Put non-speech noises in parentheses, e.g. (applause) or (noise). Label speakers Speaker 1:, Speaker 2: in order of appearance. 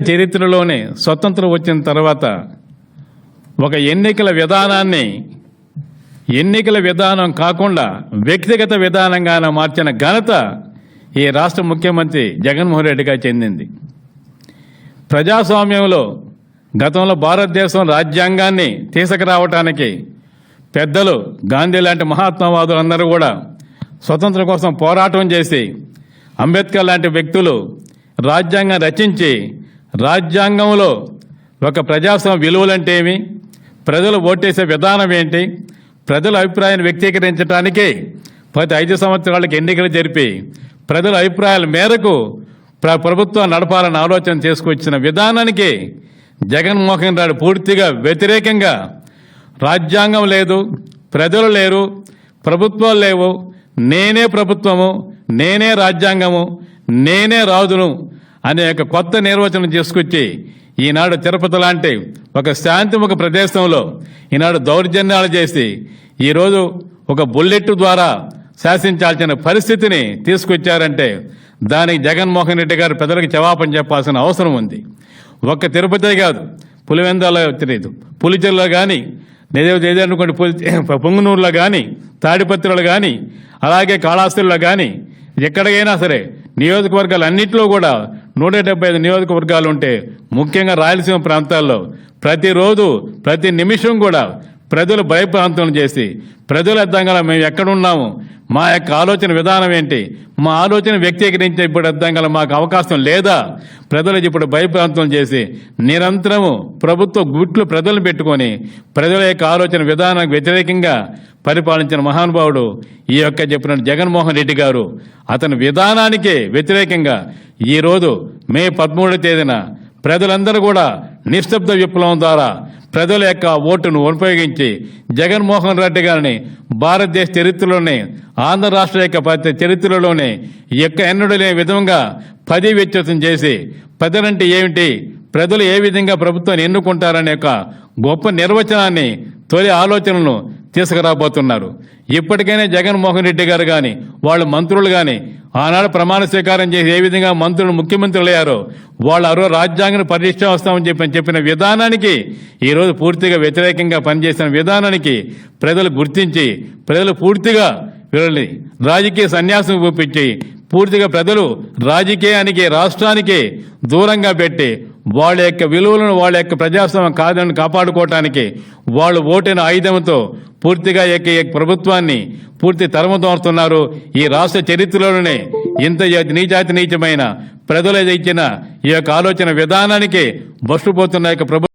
Speaker 1: చరిత్రలోనే స్వతంత్రం వచ్చిన తర్వాత ఒక ఎన్నికల విధానాన్ని ఎన్నికల విధానం కాకుండా వ్యక్తిగత విధానంగాన మార్చిన ఘనత ఈ రాష్ట్ర ముఖ్యమంత్రి జగన్మోహన్ రెడ్డిగా చెందింది. ప్రజాస్వామ్యంలో గతంలో భారతదేశం రాజ్యాంగాన్ని తీసుకురావటానికి పెద్దలు గాంధీ లాంటి మహాత్మావాదులందరూ కూడా స్వతంత్రం కోసం పోరాటం చేసి అంబేద్కర్ లాంటి వ్యక్తులు రాజ్యాంగం రచించి రాజ్యాంగంలో ఒక ప్రజాస్వామ్య విలువలంటే ఏమి? ప్రజలు ఓటేసే విధానం ఏంటి? ప్రజల అభిప్రాయాన్ని వ్యక్తీకరించడానికే ప్రతి ఐదు సంవత్సరాలకు ఎన్నికలు జరిపి ప్రజల అభిప్రాయాల మేరకు ప్రభుత్వం నడపాలని ఆలోచన చేసుకొచ్చిన విధానానికి జగన్మోహన్ రెడ్డి పూర్తిగా వ్యతిరేకంగా రాజ్యాంగం లేదు ప్రజలు లేరు ప్రభుత్వాలు లేవు నేనే ప్రభుత్వము నేనే రాజ్యాంగము నేనే రాజును అనే ఒక కొత్త నిర్వచనం చేసుకొచ్చి ఈనాడు తిరుపతి లాంటి ఒక శాంతిముఖ ప్రదేశంలో ఈనాడు దౌర్జన్యాలు చేసి ఈరోజు ఒక బుల్లెట్ ద్వారా శాసించాల్సిన పరిస్థితిని తీసుకొచ్చారంటే దానికి జగన్మోహన్ రెడ్డి గారు ప్రజలకు జవాబం చెప్పాల్సిన అవసరం ఉంది. ఒక్క తిరుపతే కాదు పులివెందాలో తెలియదు పులిచెల్లో కానీ ఏదో పులి (laughs) పొంగునూరులో కానీ తాడిపత్రిలో కానీ అలాగే కాళాస్తిలో కానీ ఎక్కడికైనా సరే నియోజకవర్గాలు అన్నింటిలో కూడా నూట డెబ్బై ఐదు నియోజకవర్గాలు ఉంటే ముఖ్యంగా రాయలసీమ ప్రాంతాల్లో ప్రతిరోజు ప్రతి నిమిషం కూడా ప్రజలు భయప్రాంతం చేసి ప్రజల అర్థంగా మేము ఎక్కడున్నాము? మా యొక్క ఆలోచన విధానం ఏంటి? మా ఆలోచన వ్యక్తీకరించే ఇప్పుడు అర్థంగా మాకు అవకాశం లేదా? ప్రజలు ఇప్పుడు భయప్రాంతం చేసి నిరంతరము ప్రభుత్వ గుట్లు ప్రజలను పెట్టుకొని ప్రజల యొక్క ఆలోచన విధానానికి వ్యతిరేకంగా పరిపాలించిన మహానుభావుడు ఈ యొక్క చెప్పిన జగన్మోహన్ రెడ్డి గారు. అతని విధానానికే వ్యతిరేకంగా ఈరోజు మే పదమూడవ తేదీన ప్రజలందరూ కూడా నిశ్శబ్ద విప్లవం ద్వారా ప్రజల యొక్క ఓటును ఉపయోగించి జగన్మోహన్ రెడ్డి గారిని భారతదేశ చరిత్రలోనే ఆంధ్ర రాష్ట్ర యొక్క ప్రతి చరిత్రలోనే ఎక్క ఎన్నడూ లేని విధంగా పది వ్యత్యాసం చేసి ప్రజలంటే ఏమిటి? ప్రజలు ఏ విధంగా ప్రభుత్వాన్ని ఎన్నుకుంటారనే యొక్క గొప్ప నిర్వచనాన్ని తొలి ఆలోచనలను తీసుకురాబోతున్నారు. ఇప్పటికైనా జగన్మోహన్ రెడ్డి గారు కానీ వాళ్ళ మంత్రులు కానీ ఆనాడు ప్రమాణ స్వీకారం చేసి ఏ విధంగా మంత్రులు ముఖ్యమంత్రులు అయ్యారో వాళ్ళు అరవై రాజ్యాంగం వస్తామని చెప్పి చెప్పిన విధానానికి ఈరోజు పూర్తిగా వ్యతిరేకంగా పనిచేసిన విధానానికి ప్రజలు గుర్తించి ప్రజలు పూర్తిగా వీళ్ళని రాజకీయ సన్యాసం చూపించి పూర్తిగా ప్రజలు రాజకీయానికి రాష్ట్రానికి దూరంగా పెట్టి వాళ్ళ యొక్క విలువలను వాళ్ళ యొక్క ప్రజాస్వామ్య కాదని కాపాడుకోవటానికి వాళ్ళు ఓటిన ఆయుధంతో పూర్తిగా ఈ యొక్క ప్రభుత్వాన్ని పూర్తి తరమతోరుతున్నారు ఈ రాష్ట్ర చరిత్రలోనే ఇంత నీచాతి నీచమైన ప్రజలు ఇచ్చిన ఈ యొక్క ఆలోచన విధానానికి బస్సుపోతున్న యొక్క ప్రభుత్వం